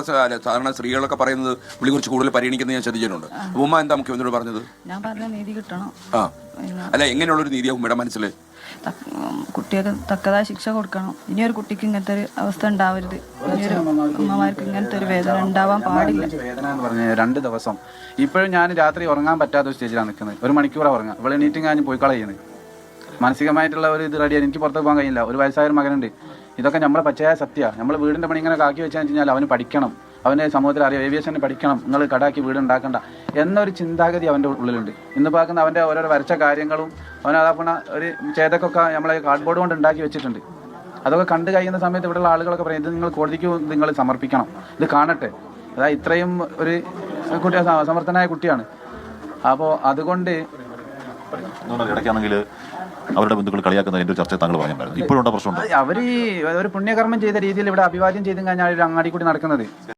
സാധാരണ സ്ത്രീകളൊക്കെ പറയുന്നത് പുള്ളി കുറിച്ച് കൂടുതൽ പരിഗണിക്കുന്നത് ഞാൻ ശ്രദ്ധിച്ചിട്ടുണ്ട്. ഉമ്മ എന്താ മുഖ്യമന്ത്രിയോട് പറഞ്ഞത്? ഞാൻ പറഞ്ഞ നീതി കിട്ടണം. ആ. അല്ല എങ്ങനെയുള്ളൊരു നീതിയാവും ഉമ്മയുടെ മനസ്സിൽ കുട്ടികൾക്ക് തക്കതായ ശിക്ഷ കൊടുക്കണം. ഇനി ഒരു കുട്ടിക്ക് ഇങ്ങനത്തെ ഒരു അവസ്ഥ ഉണ്ടാവരുത്. ഇനിയൊരു അമ്മമാർക്ക് ഇങ്ങനത്തെ ഒരു വേദന ഉണ്ടാവാൻ പാടില്ല. വേദന എന്ന് പറഞ്ഞ രണ്ട് ദിവസം. ഇപ്പോഴും ഞാൻ രാത്രി ഉറങ്ങാൻ പറ്റാത്ത ഒരു സ്റ്റേജിലാണ് നിൽക്കുന്നത്. ഒരു മണിക്കൂറാണ് ഉറങ്ങുക. ഇവിടെ എണീറ്റും ഞാൻ പോയി കളയുന്നത് മാനസികമായിട്ടുള്ള ഒരു ഇത് റെഡിയാണ് എനിക്ക് പുറത്ത് പോകാൻ കഴിയില്ല. ഒരു വയസ്സായ ഒരു മകനുണ്ട്. ഇതൊക്കെ നമ്മളെ പച്ചയായ സത്യമാണ് നമ്മൾ വീടിന്റെ പണി ഇങ്ങനെ കാക്കി വെച്ചാൽ കഴിഞ്ഞാൽ അവന് പഠിക്കണം. അവന്റെ സമൂഹത്തിൽ അറിയാം ഏവിയേഷനെ പഠിക്കണം. നിങ്ങൾ കടാക്കി വീട് ഉണ്ടാക്കണ്ട എന്നൊരു ചിന്താഗതി അവന്റെ ഉള്ളിലുണ്ട്. ഇന്ന് പാക്കുന്ന അവന്റെ ഓരോരോ വരച്ച കാര്യങ്ങളും അവൻ അതാപ്പണ ഒരു ചേതക്കൊക്കെ നമ്മളെ കാർഡ്ബോർഡ് കൊണ്ട് ഉണ്ടാക്കി വെച്ചിട്ടുണ്ട്. അതൊക്കെ കണ്ടു കഴിയുന്ന സമയത്ത് ഇവിടെയുള്ള ആളുകളൊക്കെ പറയും ഇത് നിങ്ങൾ കോടതിക്ക് നിങ്ങൾ സമർപ്പിക്കണം. ഇത് കാണട്ടെ. അതായത് ഇത്രയും ഒരു കുട്ടി സമർത്ഥനായ കുട്ടിയാണ്. അപ്പോൾ അതുകൊണ്ട് അതുകൊണ്ട് ഇടയ്ക്കാണെങ്കിൽ അവരുടെ ബന്ധുക്കൾ കളിയാക്കുന്നതിന്റെ ഒരു ചർച്ച താങ്കൾ പറഞ്ഞിട്ടുണ്ടായിരുന്നു. ഇപ്പോഴുണ്ട് പ്രശ്നമുണ്ട്? അവർ ഒരു പുണ്യകർമ്മം ചെയ്ത രീതിയിൽ ഇവിടെ അഭിവാദ്യം ചെയ്തും കഴിഞ്ഞാൽ ഒരു അങ്ങാടി കൂടി നടക്കുന്നത്.